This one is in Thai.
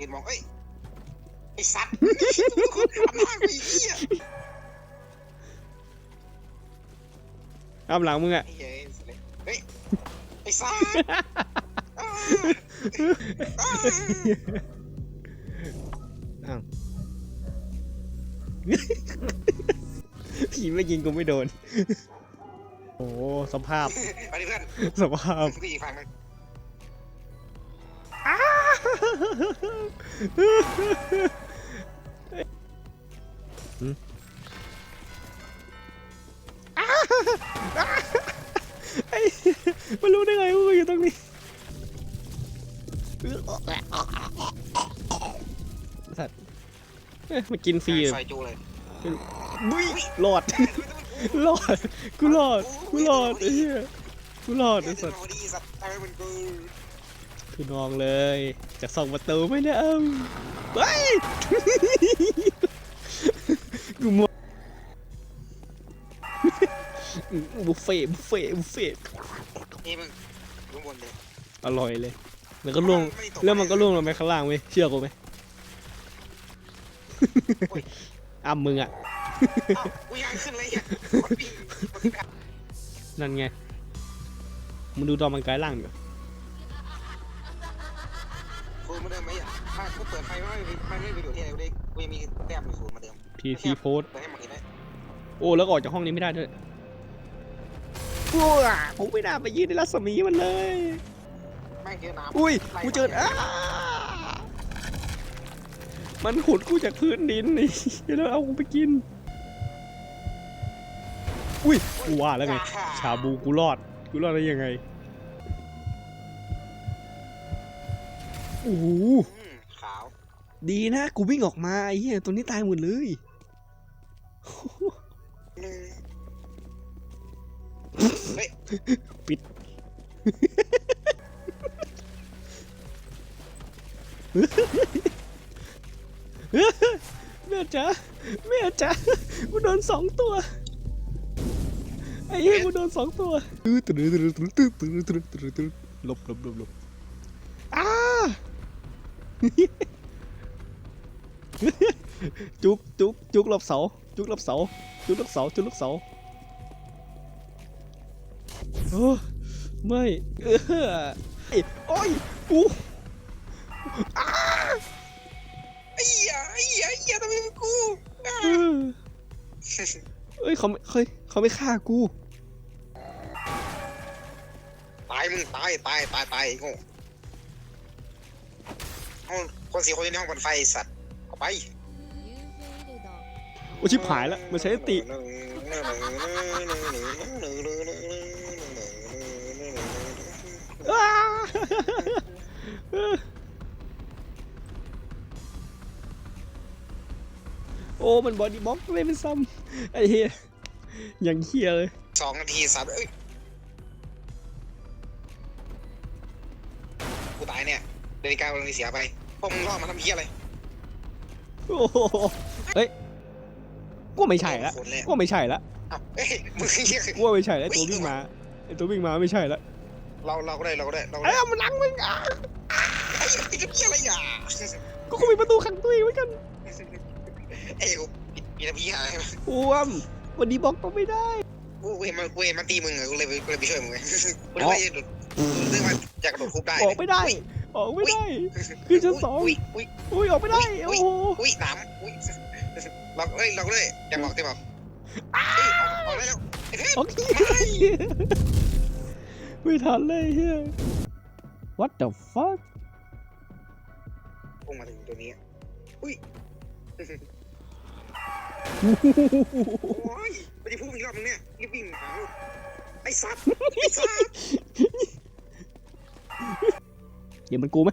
ยืนมองเอ้ยไอ้สัตว์ทำหน้ากูอีเหี้ยอ้ามหลังมึงอะไอ้เหี้ยเฮ้ยไอ้สัตว์อ้าอ้าอ้าวผีไม่ยิงกูไม่โดน โอ้สภาพ ไปดิเพื่อนสภาพกูอีกฝั่งหนึงหืม ไอ้มันรู้ได้ไงว่ากูอยู่ตรงนี้สัตว์เอ้ยมากินฟรีซอยจูเลยบุ้ยรอด รอด กูรอด กูรอดไอ้เหี้ยกูรอดไอ้ไอ้สัสัตตว์ว์ดีสัตว์ทำไมมันกู คือนองเลยจากสองประตูไม่ได้เอาไปกูหมดบุฟเฟ่ต์บุฟเฟ่ต์บุฟเฟ่ต์นี่มึงข้างบนเลยอร่อยเลย มันก็ล่วงแล้วมันก็ล่วงลงไปข้างล่างเว้ยเชื่อกูไหมอ้ำมึงอะอ้าวกูยังขึ้นเลยอะกดปีกดปีนั่นไงมึงดูตอนมันกลายร่างอยู่กู กูเปิดไฟไม่ไม่ไม่ไม่ไปดูที่ไหนกูได้กูยังมีแต้มอยู่ศูนย์เหมาเดิมพีทีโพสเปิดให้หมดเห็นไหมโอ้แล้วก็ออกจากห้องนี้ไม่ได้ด้วยว้าผมไม่น่าไปยืนในรัศมีมันเลย แม่งเจอน้ำอุ้ยกูเจออ้ามันขุดกูจากพื้นดินนี่แล้วเอากูไปกิน อุ้ยกูว่าแล้วไง ชาบูกูรอด กูรอดได้ยังไงโอ้โห ขาว ดีนะกูวิ่งออกมาไอ้เหี้ยตัวนี้ตายหมดเลยปิดแม่จ๋าแม่จ๋ากูโดนสองตัวไอ้เหี้ยกูโดนสองตัวหลบหลบหลบหลบ จุกจุกจุกหลบเสา จุกหลบเสา จุกหลบเสา จุกหลบเสาโอ้ไม่เออไอ้โอ้ยกูไอ้เหี้ยไอ้เหี้ยไอ้เหี้ยทำไมเป็นกูอ่าเออเอ้ยเขาไม่เฮ้ยเขาไม่ฆ่ากู ตายมึงตายตายตายตายไอ้โง่ ห้องคนสี่คนอยู่ในห้องปั่นไฟไอ้สัตว์เอาไปโอ้ชิบหายแล้วมันใช้ติอ้าโอ้ มันบอดี้บล็อกไม่เป็นซ้ำไอ้เฮียอย่างเฮียเลยสองนาทีสัตว์เอ้ยกูตายเนี่ย นาฬิกาวันนี้เสียไปพวกมึงรอดมาทำเพี้ยอะไร โอ้โหเฮ้ยกูว่าไม่ใช่ละคนเลยกูว่าไม่ใช่ละอ้าวเอ้ยมึงเหี้ยกูว่าไม่ใช่ละไอ้ตัววิ่งมาไอ้ตัววิ่งมาไม่ใช่ละเราเราก็ได้เราก็ได้เราก็ไอ้ได้ยมันหลังมึงอะไอ้ไอ้เหี้ยอะไรอะกูก็มีประตูขังตัวเองไว้กันเอ้ยกูปิดปิดพี่อะไรอ้วมบอดี้บล็อกก็ไม่ได้กูเห็นมันกูเห็นมันตีมึงอะกูเลยกูเลยไปช่วยมึงไงกูเลยไปโดดเรื่องมันจากกระโดดคุบได้ออกไม่ได้ ออกไม่ได้ คือชั้นสองอุ้ยอุ้ยอุ้ยออกไม่ได้ โอ้โห อุ้ยหนามอุ้ยเราเอ้ยเราเลยอย่าบอกเต็มบอกเอ้ยออกออกได้แล้วไอ้เทพโอเคไม่ทันเลยเฮีย What the fuck พุ่งมาถึงตัวนี้อุ้ยโอ้ยไม่ได้พุ่งอีกรอบนึงเนี่ยรีบวิ่งหาไอ้สัตว์ไอ้สัตว์ เห็นมันกูไหม